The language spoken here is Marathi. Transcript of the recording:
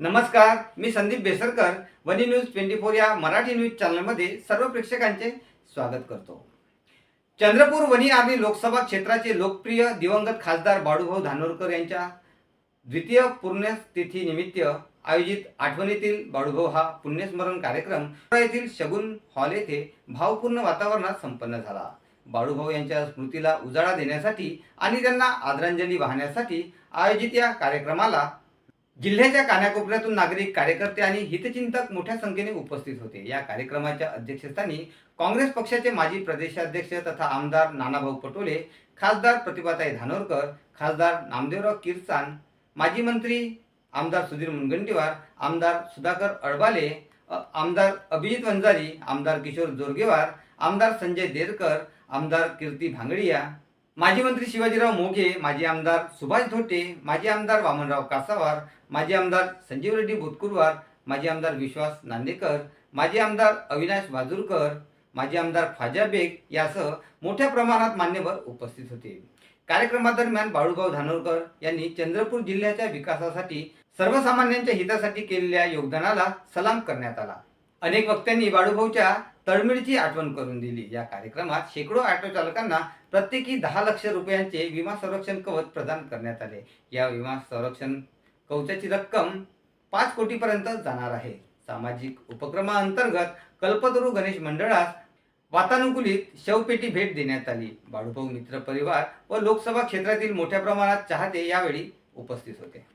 नमस्कार मी संदीप बेसरकर वनी न्यूज ट्वेंटी फोर या मराठी न्यूज चॅनलमध्ये सर्व प्रेक्षकांचे स्वागत करतो. चंद्रपूर वनी आर्मी लोकसभा क्षेत्राचे लोकप्रिय दिवंगत खासदार बाळूभाऊ धानोरकर यांच्या द्वितीय पुण्यतिथीनिमित्त आयोजित आठवणीतील बाळूभाऊ हा पुण्यस्मरण कार्यक्रम येथील शगुन हॉल येथे भावपूर्ण वातावरणात संपन्न झाला. बाळूभाऊ यांच्या स्मृतीला उजाळा देण्यासाठी आणि त्यांना आदरांजली वाहण्यासाठी आयोजित या कार्यक्रमाला जिल्ह्याच्या कानाकोपऱ्यातून नागरिक कार्यकर्ते आणि हितचिंतक मोठ्या संख्येने उपस्थित होते. या कार्यक्रमाच्या अध्यक्षस्थानी काँग्रेस पक्षाचे माजी प्रदेशाध्यक्ष तथा आमदार नानाभाऊ पटोले खासदार प्रतिभाताई धानोरकर खासदार नामदेवराव किरसाण माजी मंत्री आमदार सुधीर मुनगंटीवार आमदार सुधाकर अडबाले आमदार अभिजित वंजारी आमदार किशोर जोरगेवार आमदार संजय देरकर आमदार कीर्ती भांगडिया माजी मंत्री शिवाजीराव मोघे माजी आमदार सुभाष धोटे माजी आमदार वामनराव कासावार माजी आमदार संजीव रेड्डी भुतकुरवार माजी आमदार विश्वास नांदेकर माजी आमदार अविनाश वाजूरकर माजी आमदार ख्वाजा बेग यासह मोठ्या प्रमाणात मान्यवर उपस्थित होते. कार्यक्रमादरम्यान बाळूभाऊ धानोरकर यांनी चंद्रपूर जिल्ह्याच्या विकासासाठी सर्वसामान्यांच्या हितासाठी केलेल्या योगदानाला सलाम करण्यात आला. अनेक वक्त्यांनी बाळूभाऊच्या तळमिळची आठवण करून दिली. या कार्यक्रमात शेकडो ऑटो चालकांना प्रत्येकी दहा लक्ष रुपयांचे विमा संरक्षण कवच प्रदान करण्यात आले. या विमा संरक्षण कवचाची रक्कम पाच कोटीपर्यंत जाणार आहे. सामाजिक उपक्रमाअंतर्गत कल्पतरू गणेश मंडळास वातानुकूलित शवपेटी भेट देण्यात आली. बाळूभाऊ मित्र परिवार व लोकसभा क्षेत्रातील मोठ्या प्रमाणात चाहते यावेळी उपस्थित होते.